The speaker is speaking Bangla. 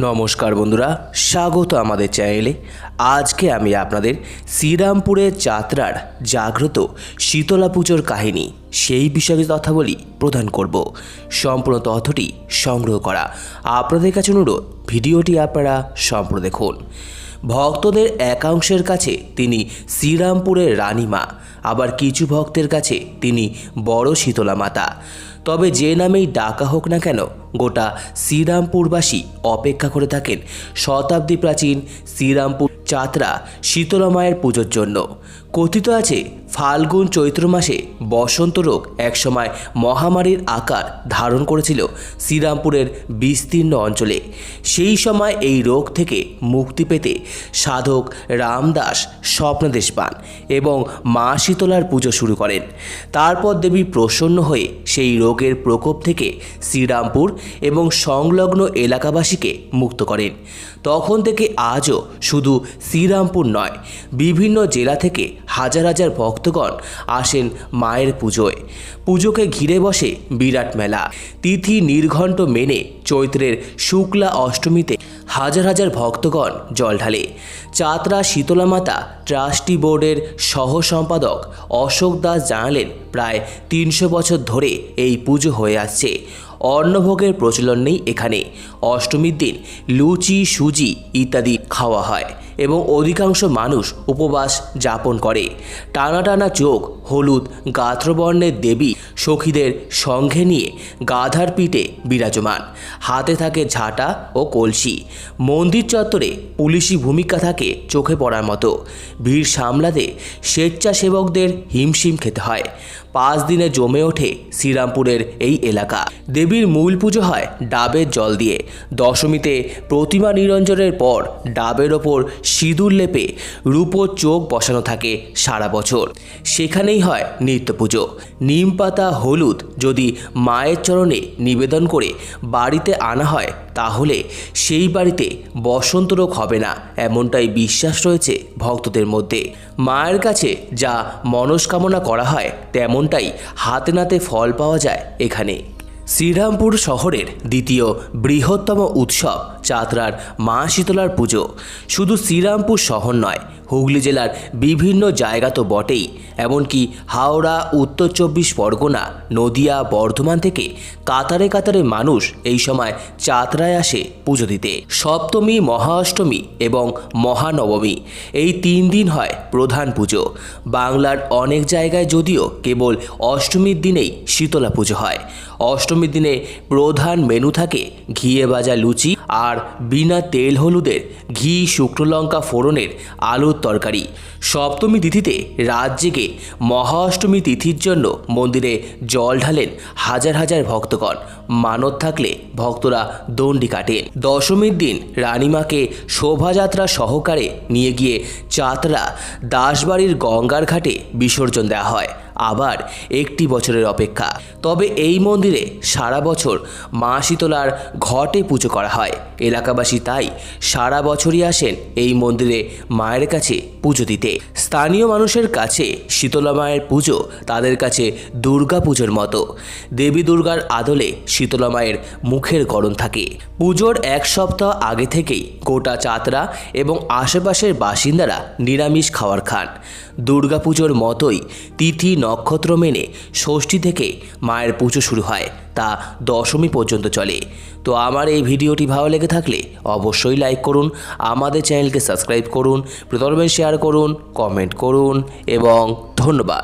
নমস্কার বন্ধুরা স্বাগত আমাদের চ্যানেলে। আজকে আমি আপনাদের শ্রীরামপুরের যাত্রার জাগ্রত শীতলা পুজোর কাহিনী। সেই বিষয়ে কথা বলি প্রদান করব। সম্পূর্ণ তথ্যটি সংগ্রহ করা। আপনাদের কাছে অনুরোধ, ভিডিওটি আপনারা সম্পূর্ণ দেখুন। ভক্তদের একাংশের কাছে তিনি শ্রীরামপুরের রানীমা আবার কিছু ভক্তের কাছে তিনি বড় শীতলা মাতা। তবে যে নামেই ডাকা হোক না কেন, গোটা শ্রীরামপুরবাসী অপেক্ষা করে থাকেন। শতাব্দী প্রাচীন শ্রীরামপুর চাতরা শীতলা মায়ের পুজোর জন্য। কথিত আছে, ফাল্গুন চৈত্র মাসে বসন্ত রোগ একসময় মহামারীর আকার ধারণ করেছিল শ্রীরামপুরের বিস্তীর্ণ অঞ্চলে। সেই সময় এই রোগ থেকে মুক্তি পেতে সাধক রামদাস স্বপ্নদেশ পান এবং মা শীতলার পুজো শুরু করেন। তারপর দেবী প্রসন্ন হয়ে সেই রোগের প্রকোপ থেকে শ্রীরামপুর এবং সংলগ্ন এলাকাবাসীকে মুক্ত করেন। তখন থেকে আজও শুধু শ্রীরামপুর নয়। বিভিন্ন জেলা থেকে হাজার হাজার ভক্তগণ আসেন মায়ের পুজোয়। পুজোকে ঘিরে বসে বিরাট মেলা। তিথি নির্ঘণ্ট মেনে চৈত্রের শুক্লা অষ্টমীতে হাজার হাজার ভক্তগণ জল ঢালে। চাতরা শীতলা মাতা ট্রাস্টি বোর্ডের সহ সম্পাদক অশোক দাস জানালেন, প্রায় তিনশো বছর ধরে এই পুজো হয়ে আসছে। অন্নভোগের প্রচলন নেই এখানে। অষ্টমীর দিন লুচি, সুজি ইত্যাদি খাওয়া হয় এবং অধিকাংশ মানুষ উপবাস যাপন করে। টানা টানা চোখ, হলুদ, গাত্রবর্ণের দেবী সখীদের সঙ্গে নিয়ে গাধার পিঠে বিরাজমান। হাতে থাকে ঝাঁটা ও কলসি। মন্দির চত্বরে পুলিশি ভূমিকা থাকে চোখে পড়ার মতো। ভিড় সামলাতে স্বেচ্ছাসেবকদের হিমশিম খেতে হয়। পাঁচ দিনে জমে ওঠে শ্রীরামপুরের এই এলাকা। দেবীর মূল পুজো হয় ডাবের জল দিয়ে। দশমীতে প্রতিমা নিরঞ্জনের পর ডাবের ওপর সিঁদুর লেপে রূপোর চোখ বসানো থাকে সারা বছর। সেখানেই হয় নিত্য পুজো। নিম পাতা, হলুদ যদি মায়ের চরণে নিবেদন করে বাড়িতে আনা হয়, তাহলে সেই বাড়িতে বসন্ত রোগ হবে না, এমনটাই বিশ্বাস রয়েছে ভক্তদের মধ্যে। মায়ের কাছে যা মনস্কামনা করা হয় তেমনটাই হাতে নাতে ফল পাওয়া যায় এখানে। শ্রীরামপুর শহরের দ্বিতীয় বৃহত্তম উৎসব চাতরার মা শীতলার পুজো। শুধু শ্রীরামপুর শহর নয় হুগলি জেলার বিভিন্ন জায়গা তো বটেই, এমনকি হাওড়া, উত্তর চব্বিশ পরগনা, নদিয়া, বর্ধমান থেকে কাতারে কাতারে মানুষ এই সময় চাতরায় আসে পুজো দিতে। সপ্তমী মহাষ্টমী এবং মহানবমী এই তিন দিন হয় প্রধান পুজো। বাংলার অনেক জায়গায় যদিও কেবল অষ্টমীর দিনেই শীতলা পুজো হয়। অষ্টমীর দিনে প্রধান মেনু থাকে ঘিয়ে ভাজা লুচি আর বিনা তেল হলুদের ঘি, শুকনো লঙ্কা ফোড়নের আলুর তরকারি। সপ্তমী তিথিতে রাত জেগে মহাষ্টমী তিথির জন্য মন্দিরে জল ঢালেন হাজার হাজার ভক্তগণ। মানত থাকলে ভক্তরা দণ্ডি কাটেন। দশমীর দিন রানীমাকে শোভাযাত্রা সহকারে নিয়ে গিয়ে চাতরা দাসবাড়ির গঙ্গার ঘাটে বিসর্জন দেওয়া হয়। আবার একটি বছরের অপেক্ষা। তবে এই মন্দিরে সারা বছর মা শীতলার ঘটে পুজো করা হয়। এলাকাবাসী তাই সারা বছরই আসেন এই মন্দিরে মায়ের কাছে পুজো দিতে। স্থানীয় মানুষের কাছে শীতলা মায়ের পুজো তাদের কাছে দুর্গা পুজোর মতো। দেবী দুর্গার আদলে শীতলা মায়ের মুখের গরম থাকে। পুজোর এক সপ্তাহ আগে থেকেই গোটা চাতরা এবং আশেপাশের বাসিন্দারা নিরামিষ খাওয়ার খান। দুর্গাপুজোর মতোই তিথি নক্ষত্র মেনে ষষ্ঠী থেকে মায়ের পুজো শুরু হয়, তা দশমী পর্যন্ত চলে। তো আমার এই ভিডিওটি ভালো লেগে থাকলে অবশ্যই লাইক করুন, আমাদের চ্যানেলকে সাবস্ক্রাইব করুন, প্রথমে শেয়ার করুন কমেন্ট করুন, এবং ধন্যবাদ।